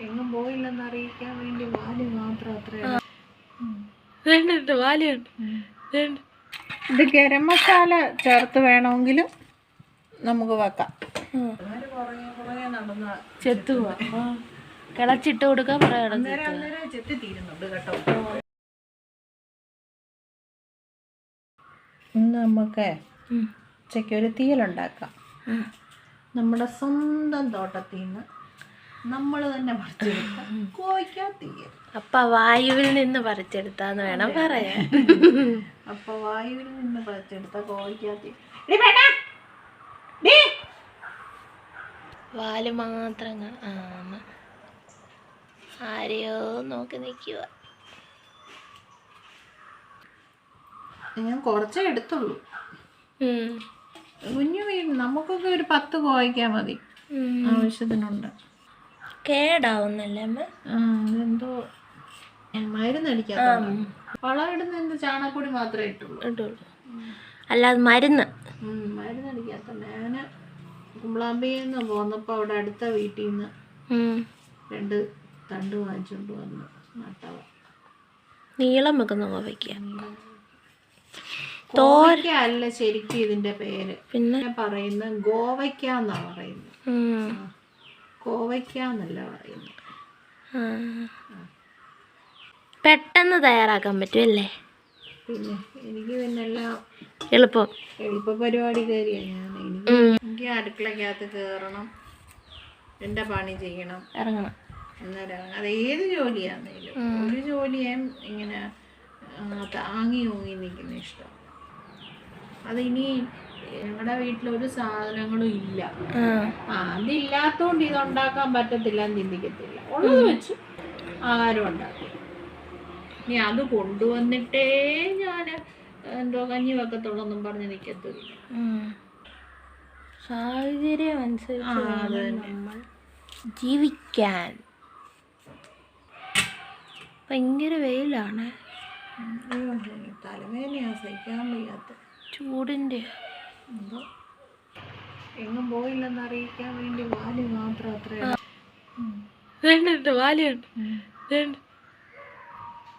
എങ്ങും പോയില്ലെന്ന് അറിയിക്കാൻ വേണ്ടി വാൽ മാത്രം അത്ര ഇത് ഗരം മസാല ചേർത്ത് വേണമെങ്കിലും നമുക്ക് വെക്കാം. കിളച്ചിട്ട് കൊടുക്കാൻ പറയാം അന്നേരം അന്നേരം ചെത്തി തീരുന്നുണ്ട് കേട്ടോ. ഇന്ന് നമുക്ക് ഉച്ചയ്ക്ക് ഒരു തീയലുണ്ടാക്കാം നമ്മുടെ സ്വന്തം തോട്ടത്തിൽ നിന്ന് നമ്മൾ തന്നെ പറിച്ചെടുക്കാം. അപ്പ വായുവിൽ നിന്ന് പറിച്ചെടുത്താന്ന് വേണം പറയാൻ. അപ്പൊ വായുവിൽ നിന്ന് പറിച്ചെടുത്ത കോഴിക്കാത്തി. വാൽ മാത്രം. ആരെയോ നോക്കി നിൽക്കുക ഞാൻ കുറച്ചേ എടുത്തുള്ളൂ. കുഞ്ഞു വീട് നമുക്കൊക്കെ ഒരു പത്ത് കോഴിക്കാ മതി. ആവശ്യത്തിനുണ്ട്. കേടാവുന്നല്ലേ അമ്മ? അതെന്തോ മരുന്നടിക്കാത്ത വളം ഇടുന്ന എന്ത് ചാണകപ്പൊടി മാത്രമേ ഇട്ടുള്ളൂ. ഇട്ടുള്ളൂ അല്ലാതെ മരുന്ന്. മരുന്ന് അടിക്കാത്ത ഞാൻ കുമ്പളാമ്പിയിൽ നിന്ന് പോന്നപ്പോൾ അവിടെ അടുത്ത വീട്ടിൽ നിന്ന് രണ്ട് തണ്ട് വാങ്ങിച്ചുകൊണ്ട് വന്നു നട്ടവ നീളം വെക്കുന്ന കോവയ്ക്ക. കോവയ്ക്ക അല്ല ശരിക്കും ഇതിന്റെ പേര്. പിന്നെ? പറയുന്നത് പറയുന്ന ഗോവയ്ക്ക എന്നാ പറയുന്നത്. കോവയ്ക്ക എന്നല്ല പറയുന്നത്. പെട്ടെന്ന് തയ്യാറാക്കാൻ പറ്റുമല്ലേ പിന്നെ എനിക്ക് പിന്നെല്ലാം എളുപ്പം. എളുപ്പ പരിപാടി കയറിയാ ഞാൻ. എനിക്ക് അടുക്കളക്കകത്ത് കയറണം എന്റെ പണി ചെയ്യണം. ഇറങ്ങണം. അന്നേരം അത് ഏത് ജോലിയാണെങ്കിലും ഒരു ജോലിയും ഇങ്ങനെ താങ്ങി ഊങ്ങി നിൽക്കുന്ന ഇഷ്ടം. അതിനി ഞങ്ങളുടെ വീട്ടിൽ ഒരു സാധനങ്ങളും ഇല്ല. ആ. അതില്ലാത്തോണ്ട് ഇത് ഉണ്ടാക്കാൻ പറ്റത്തില്ല എന്ന് ചിന്തിക്കത്തില്ല. ഉള്ളത് വെച്ച്. ആഹാരം ഉണ്ടാക്കി ഇനി അത് കൊണ്ടുവന്നിട്ടേ ഞാൻ എന്തോ കഞ്ഞി വെക്കത്തുള്ളൊന്നും പറഞ്ഞ് നിൽക്കത്തില്ല ഉം. സാഹചര്യം അനുസരിച്ച്. നമ്മൾ ജീവിക്കാൻ. ഭയങ്കര വെയിലാണ്. തലവേദന സഹിക്കാൻ വയ്യാത്ത. ചൂടിന്റെ എന്തോ? എങ്ങും പോയില്ലെന്ന് അറിയിക്കാൻ വേണ്ടി വാൽ മാത്രം അത്രയുണ്ട് വേണ്ട വാലിയുണ്ട്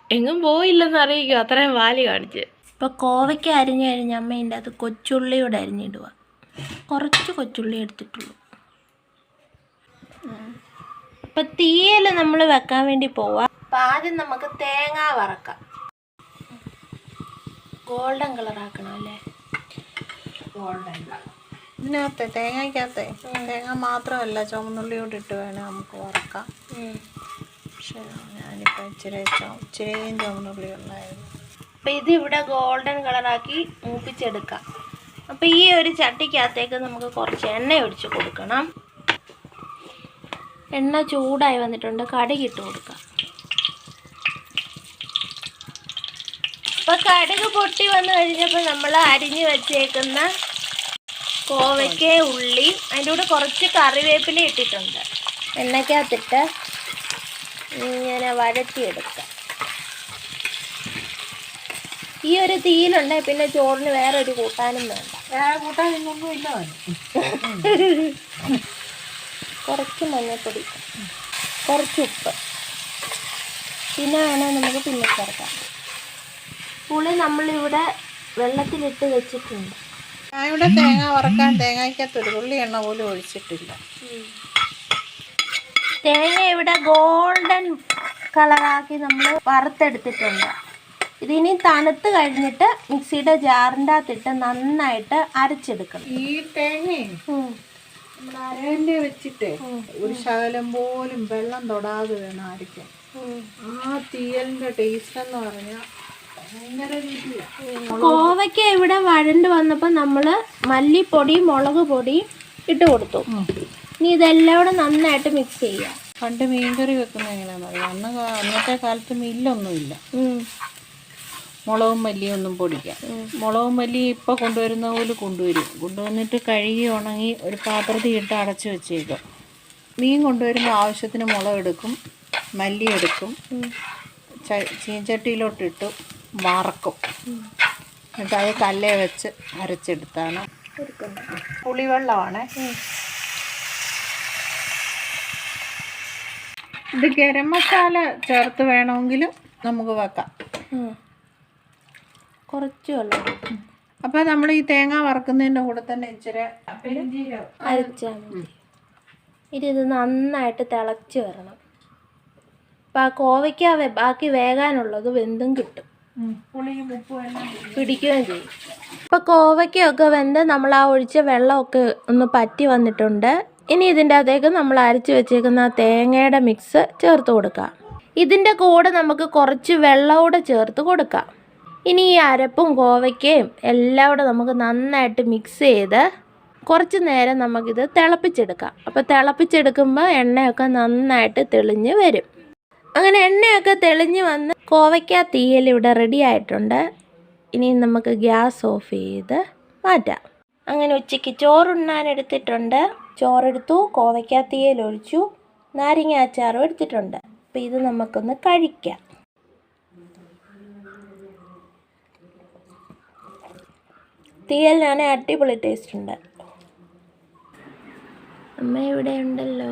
എങ്ങും പോയില്ലെന്ന് അറിയിക്കും അത്രയും വാലി കാണിച്ച്. ഇപ്പൊ കോവയ്ക്ക് അരിഞ്ഞ് കഴിഞ്ഞ അമ്മേന്റെ അത് കൊച്ചുള്ളിയോടെ അരിഞ്ഞിടുക കുറച്ച് കൊച്ചുള്ളി എടുത്തിട്ടുള്ളൂ. ഇപ്പൊ തീയൽ നമ്മൾ വെക്കാൻ വേണ്ടി പോവാ. അപ്പൊ ആദ്യം നമുക്ക് തേങ്ങ വറക്കാം. ഗോൾഡൻ കളർ ആക്കണം അല്ലേ? ഗോൾഡൻ ഇതിനകത്ത് തേങ്ങയ്ക്കകത്ത് തേങ്ങ മാത്രമല്ല ചുവന്നുള്ളിയോട് ഇട്ട് വേണം നമുക്ക് വറക്കാം. പക്ഷേ ഞാനിപ്പോൾ ഇച്ചിരി ഇച്ചിരി ഇച്ചിരിയും ചുവന്നുള്ളി ഉണ്ടായിരുന്നു അപ്പോൾ ഇത് ഇവിടെ ഗോൾഡൻ കളറാക്കി മൂപ്പിച്ചെടുക്കാം. അപ്പോൾ ഈ ഒരു ചട്ടിക്കകത്തേക്ക് നമുക്ക് കുറച്ച് എണ്ണ ഒഴിച്ച് കൊടുക്കണം. എണ്ണ ചൂടായി വന്നിട്ടുണ്ട് കടി ഇട്ട് കൊടുക്കാം. അപ്പൊ കടുക് പൊട്ടി വന്നു കഴിഞ്ഞപ്പോൾ നമ്മൾ അരിഞ്ഞു വെച്ചേക്കുന്ന കോവയ്ക്ക ഉള്ളി അതിന്റെ കൂടെ കുറച്ച് കറിവേപ്പില ഇട്ടിട്ടുണ്ട്. എണ്ണയ്ക്കകത്തിട്ട് ഇങ്ങനെ വഴറ്റിയെടുക്കാം. ഈ ഒരു തീയിലുണ്ടെ പിന്നെ ചോറിന് വേറെ ഒരു കൂട്ടാനും വേണ്ട. വേറെ ഇല്ല കുറച്ച് മഞ്ഞൾപ്പൊടി കുറച്ച് ഉപ്പ്. പിന്നെ വേണം നമുക്ക് പിന്നെ ചേർക്കാം പുളി നമ്മളിവിടെ വെള്ളത്തിലിട്ട് വെച്ചിട്ടുണ്ട്. ഞാൻ ഇവിടെ തേങ്ങ വറക്കാൻ തേങ്ങയ്ക്കകത്ത് ഒരു തുള്ളി എണ്ണ പോലും ഒഴിച്ചിട്ടില്ല. തേങ്ങ ഇവിടെ ഗോൾഡൻ കളറാക്കി നമ്മൾ വറുത്തെടുത്തിട്ടുണ്ട്. ഇതിനി തണുത്ത് കഴിഞ്ഞിട്ട് മിക്സിയുടെ ജാറിന്റെ അകത്തിട്ട് നന്നായിട്ട് അരച്ചെടുക്കണം. ഈ തേങ്ങ അരേന്റെ വെച്ചിട്ട് ഒരു ശകലം പോലും വെള്ളം തൊടാതെ വേണം അരയ്ക്കാൻ. ആ തീയലിന്റെ ടേസ്റ്റ് എന്ന് പറഞ്ഞാൽ കോവയ്ക്ക ഇവിടെ വഴണ്ട് വന്നപ്പോൾ നമ്മൾ മല്ലിപ്പൊടി മുളക് പൊടി ഇട്ട് കൊടുത്തു. ഇനി ഇതെല്ലാം കൂടെ നന്നായിട്ട് മിക്സ് ചെയ്യാം. പണ്ട് മീൻകറി വെക്കുന്ന എങ്ങനെയാണെന്ന് അറിയാം? അന്ന് അന്നത്തെ കാലത്ത് മില്ലൊന്നുമില്ല. മുളകും മല്ലിയും ഒന്നും പൊടിക്കാം മുളകും മല്ലി ഇപ്പോൾ കൊണ്ടുവരുന്ന പോലെ കൊണ്ടുവരും. കൊണ്ടുവന്നിട്ട് കഴുകി ഉണങ്ങി ഒരു പാത്രത്തിൽ ഇട്ട് അടച്ചു വെച്ചേക്കും. മീൻ കൊണ്ടുവരുന്ന ആവശ്യത്തിന് മുളക് എടുക്കും മല്ലി എടുക്കും ചീഞ്ചട്ടിയിലോട്ടിട്ട് വറക്കും എന്നിട്ട് അത് കല്ലേ വെച്ച് അരച്ചെടുത്താണ്. പുളിവെള്ളമാണ്. ഇത് ഗരം മസാല ചേർത്ത് വേണമെങ്കിലും നമുക്ക് വെക്കാം. കുറച്ച് വെള്ളം. അപ്പോൾ നമ്മൾ ഈ തേങ്ങ വറക്കുന്നതിന്റെ കൂടെ തന്നെ ഇച്ചിരി അരച്ചാൽ മതി. ഇനി ഇത് നന്നായിട്ട് തിളച്ച് വരണം. അപ്പൊ ആ കോവയ്ക്ക ബാക്കി വേകാനുള്ളത് വെന്തും കിട്ടും. എല്ലാം പിടിക്കുകയും ചെയ്യും. ഇപ്പൊ കോവയ്ക്കൊക്കെ വെന്ത് നമ്മൾ ആ ഒഴിച്ച വെള്ളമൊക്കെ ഒന്ന് പറ്റി വന്നിട്ടുണ്ട്. ഇനി ഇതിന്റെ അകത്തേക്ക് നമ്മൾ അരച്ച് വെച്ചേക്കുന്ന തേങ്ങയുടെ മിക്സ് ചേർത്ത് കൊടുക്കാം. ഇതിന്റെ കൂടെ നമുക്ക് കുറച്ച് വെള്ളം കൂടെ ചേർത്ത് കൊടുക്കാം. ഇനി ഈ അരപ്പും കോവയ്ക്കയും എല്ലാം കൂടെ നമുക്ക് നന്നായിട്ട് മിക്സ് ചെയ്ത് കുറച്ച് നേരം നമുക്കിത് തിളപ്പിച്ചെടുക്കാം. അപ്പോൾ തിളപ്പിച്ചെടുക്കുമ്പോൾ എണ്ണയൊക്കെ നന്നായിട്ട് തെളിഞ്ഞ് വരും. അങ്ങനെ എണ്ണയൊക്കെ തെളിഞ്ഞ് വന്ന് കോവയ്ക്ക തീയൽ ഇവിടെ റെഡി ആയിട്ടുണ്ട്. ഇനി നമുക്ക് ഗ്യാസ് ഓഫ് ചെയ്ത് മാറ്റാം. അങ്ങനെ ഉച്ചയ്ക്ക് ചോറുണ്ണാൻ എടുത്തിട്ടുണ്ട്. ചോറെടുത്തു കോവയ്ക്ക തീയൽ ഒഴിച്ചു നാരങ്ങ അച്ചാറും എടുത്തിട്ടുണ്ട്. അപ്പം ഇത് നമുക്കൊന്ന് കഴിക്കാം. തീയലിനാണ് അടിപൊളി ടേസ്റ്റ് ഉണ്ട്. അമ്മ ഇവിടെ ഉണ്ടല്ലോ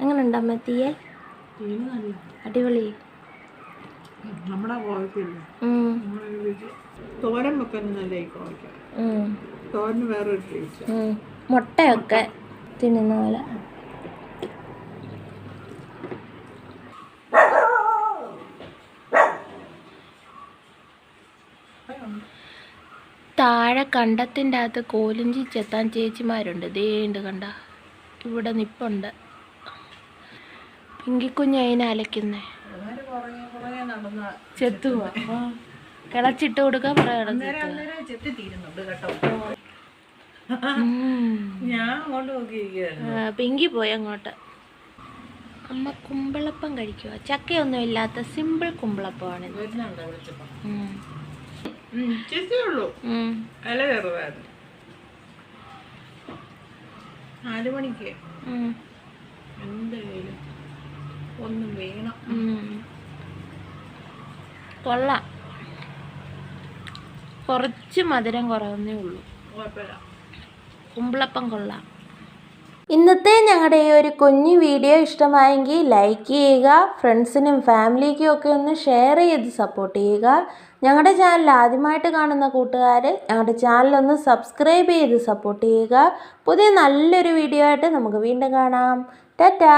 എങ്ങനെയുണ്ട് അമ്മ തീയൽ? അടിപൊളി. നമ്മുടെ കോവയ്ക്കില്ല? തോരൻ വെക്കുന്നതല്ല ഈ കോവയ്ക്ക. തോരന് വേറൊരു ടേസ്റ്റ്. മുട്ടയൊക്കെ തിന്നുന്ന പോലെ. താഴെ കണ്ടത്തിന്റെ അകത്ത് കോലിഞ്ചി ചെത്താൻ ചേച്ചിമാരുണ്ട്. ദേണ്ട് കണ്ട. ഇവിടെ നിപ്പുണ്ട് പിങ്കിക്കുഞ്ഞ് അതിനെ അലക്കുന്നേ പുറകെ പുറകെ നടന്ന ചെത്തുവാ കിളച്ചിട്ട് കൊടുക്കാൻ പറയാം അന്നേരം ചെത്തി തീരുന്നുണ്ട് കേട്ടോ. ഞാൻ അങ്ങോട്ട് നോക്കിയിരിക്കുകയായിരുന്നു പിങ്കി പോയി അങ്ങോട്ട്. അമ്മ കുമ്പളപ്പം കഴിക്കുക ചക്കയൊന്നും ഇല്ലാത്ത സിമ്പിൾ കുമ്പളപ്പമാണ്. ചെത്തേ നാല് മണിക്ക്. എന്തായാലും ഒന്നും വീണം. കൊള്ളാം. കുറച്ച് മധുരം കുറവുന്നേ ഉള്ളൂ. കുമ്പളപ്പം കുമ്പിളപ്പം കൊള്ളാം. ഇന്നത്തെ ഞങ്ങളുടെ ഈ ഒരു കുഞ്ഞു വീഡിയോ ഇഷ്ടമായെങ്കിൽ ലൈക്ക് ചെയ്യുക ഫ്രണ്ട്സിനും ഫാമിലിക്കും ഒക്കെ ഒന്ന് ഷെയർ ചെയ്ത് സപ്പോർട്ട് ചെയ്യുക. ഞങ്ങളുടെ ചാനൽ ആദ്യമായിട്ട് കാണുന്ന കൂട്ടുകാർ ഞങ്ങളുടെ ചാനൽ ഒന്ന് സബ്സ്ക്രൈബ് ചെയ്ത് സപ്പോർട്ട് ചെയ്യുക. പുതിയ നല്ലൊരു വീഡിയോ ആയിട്ട് നമുക്ക് വീണ്ടും കാണാം. ടാറ്റാ!